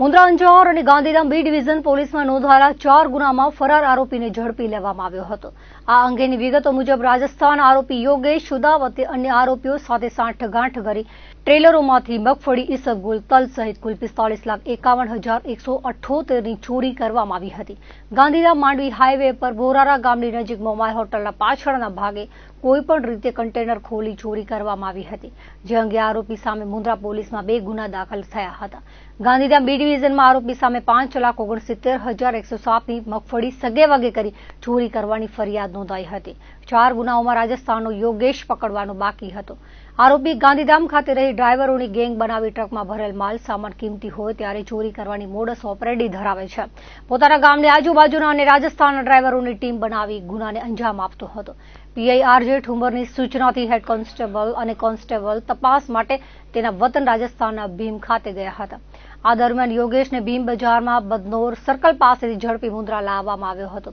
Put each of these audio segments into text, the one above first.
મુન્દ્રા અંજાર અને Gandhidham B division પોલીસમાં નોંધાયેલા ચાર ગુનામાં ફરાર આરોપીને ઝડપી લેવામાં આવ્યો હતો. આ અંગેની વિગતો મુજબ રાજસ્થાન આરોપી યોગેશ સુદાવતે અન્ય આરોપીઓ સાથે સાંઠગાંઠ કરી ટ્રેલરોમાંથી મગફળી ઈસબગુલ તલ સહિત કુલ પિસ્તાળીસ લાખ એકાવન હજાર એકસો અઠોતેરની ચોરી કરવામાં આવી હતી. ગાંધીધામ માંડવી હાઈવે પર બોરારા ગામની નજીક મોબાઈલ હોટલના પાછળના ભાગે કોઈપણ રીતે કન્ટેનર ખોલી ચોરી કરવામાં આવી હતી, જે અંગે આરોપી સામે મુન્દ્રા પોલીસમાં બે ગુના દાખલ થયા હતા. ગાંધીધામ બી ડિવિઝનમાં આરોપી સામે પાંચ લાખ ઓગણસિત્તેર હજાર એકસો સાતની મગફળી સગે વગે કરી ચોરી કરવાની ફરિયાદ નોંધાઈ હતી. ચાર ગુનાઓમાં રાજસ્થાનનો યોગેશ પકડવાનો બાકી હતો. આરોપી ગાંધીધામ ખાતે રહી ડ્રાઈવરોની ગેંગ બનાવી ટ્રકમાં ભરેલ માલ સામાન કિંમતી હોય ત્યારે ચોરી કરવાની મોડસ ઓપરેડી ધરાવે છે. પોતાના ગામની આજુબાજુના અને રાજસ્થાનના ડ્રાઈવરોની ટીમ બનાવી ગુનાને અંજામ આપતો હતો. પીઆઈ આરજે ઠુમરની સૂચનાથી હેડ કોન્સ્ટેબલ અને કોન્સ્ટેબલ તપાસ માટે તેના વતન રાજસ્થાનના ભીમ ખાતે ગયા હતા. આ દરમિયાન યોગેશને ભીમ બજારમાં બદનોર સર્કલ પાસેથી ઝડપી મુદ્રા લાવવામાં આવ્યો હતો.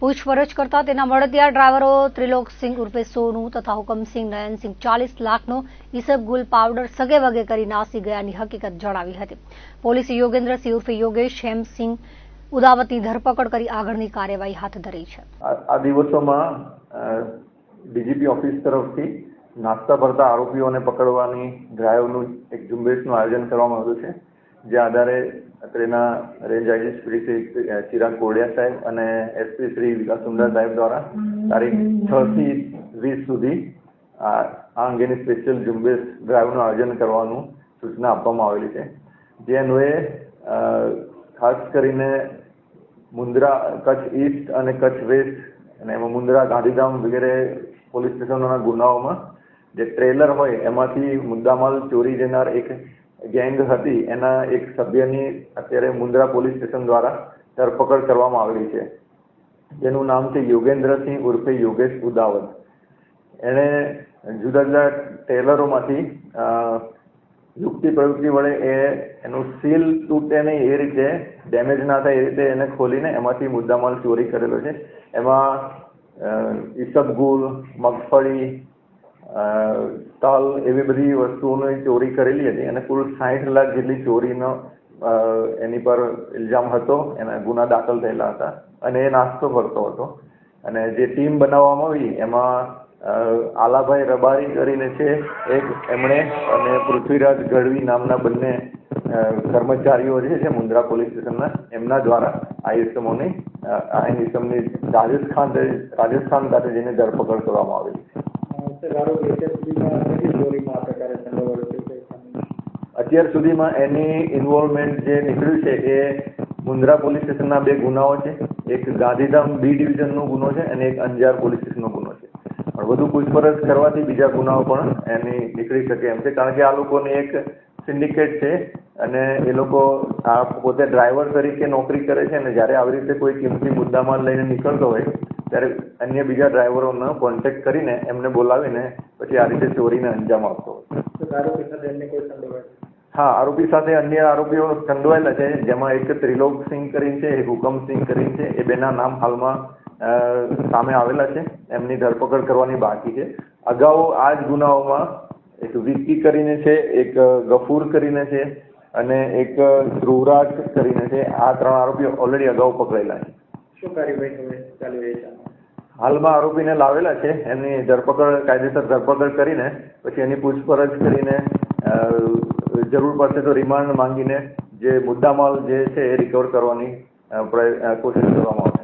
પૂછપરછ કરતા તેના મળતિયા ડ્રાઈવરો ત્રિલોકસિંહ ઉર્ફે સોનુ તથા હુકમસિંહ નયનસિંહ ચાલીસ લાખનો ઈસબગુલ પાવડર સગે વગે કરી નાસી ગયાની હકીકત જણાવી હતી. પોલીસે યોગેન્દ્રસિંહ ઉર્ફે યોગેશ, હેમસિંહ ઉદાવતની ધરપકડ કરી આગળની કાર્યવાહી હાથ ધરી છે. આ દિવસોમાં ડીજીપી ઓફિસ તરફથી નાસ્તા ભરતા આરોપીઓને પકડવાની ડ્રાઈવનું એક ઝુંબેશનું આયોજન કરવામાં આવ્યું છે. જે આધારે અત્રેના રેન્જ આઈજી શ્રી શ્રી ચિરાગ કોડિયા સાહેબ અને એસપી શ્રી વિકાસ સુંદર સાહેબ દ્વારા તારીખ છ થી વીસ સુધી આ અંગેની સ્પેશિયલ ઝુંબેશ ડ્રાઈવનું આયોજન કરવાનું સૂચના આપવામાં આવેલી છે. જે અન્વયે ખાસ કરીને મુન્દ્રા, કચ્છ ઈસ્ટ અને કચ્છ વેસ્ટ અને એમાં મુન્દ્રા, ગાંધીધામ વગેરે પોલીસ સ્ટેશનોના ગુનાઓમાં જે ટ્રેલર હોય એમાંથી મુદ્દામાલ ચોરી જનાર એક ગેંગ હતી, એના એક સભ્યની અત્યારે મુન્દ્રા પોલીસ સ્ટેશન દ્વારા ધરપકડ કરવામાં આવેલી છે. જેનું નામ છે યોગેન્દ્રસિંહ ઉર્ફે યોગેશ ઉદાવત. એણે જુદા જુદા ટેલરોમાંથી યુક્તિ પ્રવૃત્તિ વડે એ, એનું સીલ તૂટે નહીં એ રીતે, ડેમેજ ના થાય એ રીતે એને ખોલીને એમાંથી મુદ્દામાલ ચોરી કરેલો છે. એમાં ઈસબગુલ, મગફળી તલ એવી બધી વસ્તુઓની ચોરી કરેલી હતી. અને કુલ સાઠ લાખ જેટલી ચોરીનો એની પર ઇલ્જામ હતો. એના ગુના દાખલ થયેલા હતા. અને એ નાસ્તો કરતો હતો. અને જે ટીમ બનાવવામાં આવી, એમાં આલાભાઈ રબારી કરીને છે એક, એમણે અને પૃથ્વીરાજ ગઢવી નામના બંને કર્મચારીઓ જે છે મુન્દ્રા પોલીસ સ્ટેશનના, એમના દ્વારા આ ઇસમોની આ ઇસમની રાજસ્થાન રાજસ્થાન ખાતે જઈને ધરપકડ કરવામાં આવેલી. છે અત્યાર સુધીમાં એની ઇન્વોલ્વમેન્ટ જે નીકળ્યું છે એ મુન્દ્રા પોલીસ સ્ટેશનના બે ગુનાઓ છે. એક ગાંધીધામ બી ડિવિઝનનો ગુનો છે અને એક અંજાર પોલીસ સ્ટેશનનો ગુનો છે. પણ વધુ પૂછપરછ કરવાથી બીજા ગુનાઓ પણ એની નીકળી શકે એમ છે. કારણ કે આ લોકોની એક સિન્ડિકેટ છે અને એ લોકો આ પોતે ડ્રાઈવર તરીકે નોકરી કરે છે અને જ્યારે આવી રીતે કોઈ કિંમતી મુદ્દામાં લઈને નીકળતો હોય ત્યારે અન્ય બીજા ડ્રાઈવરોનો કોન્ટેક્ટ કરીને એમને બોલાવીને પછી આ રીતે ચોરીને અંજામ આપતો હોય. હા આરોપી સાથે અન્ય આરોપીઓ સંડોવાયેલા છે. જેમાં એક ત્રિલોક સિંહ કરીને છે એક હુકમસિંહ કરીને છે. એ બેના નામ હાલમાં સામે આવેલા છે. એમની ધરપકડ કરવાની બાકી છે. અગાઉ આ જ ગુનાઓમાં એક વિકી કરીને છે એક ગફૂર કરીને છે અને એક ધ્રુવરાજ કરીને છે. આ ત્રણ આરોપીઓ ઓલરેડી અગાઉ પકડાયેલા છે. શું કાર્યવાહી તમે ચાલી રહી છે હાલમાં આરોપીને લાવેલા છે. એમની ધરપકડ, કાયદેસર ધરપકડ કરીને, પછી એની પૂછપરછ કરીને જરૂર પડશે તો રિમાન્ડ માંગીને જે મુદ્દામાલ જે છે એ રિકવર કરવાની કોશિશ કરવામાં આવશે.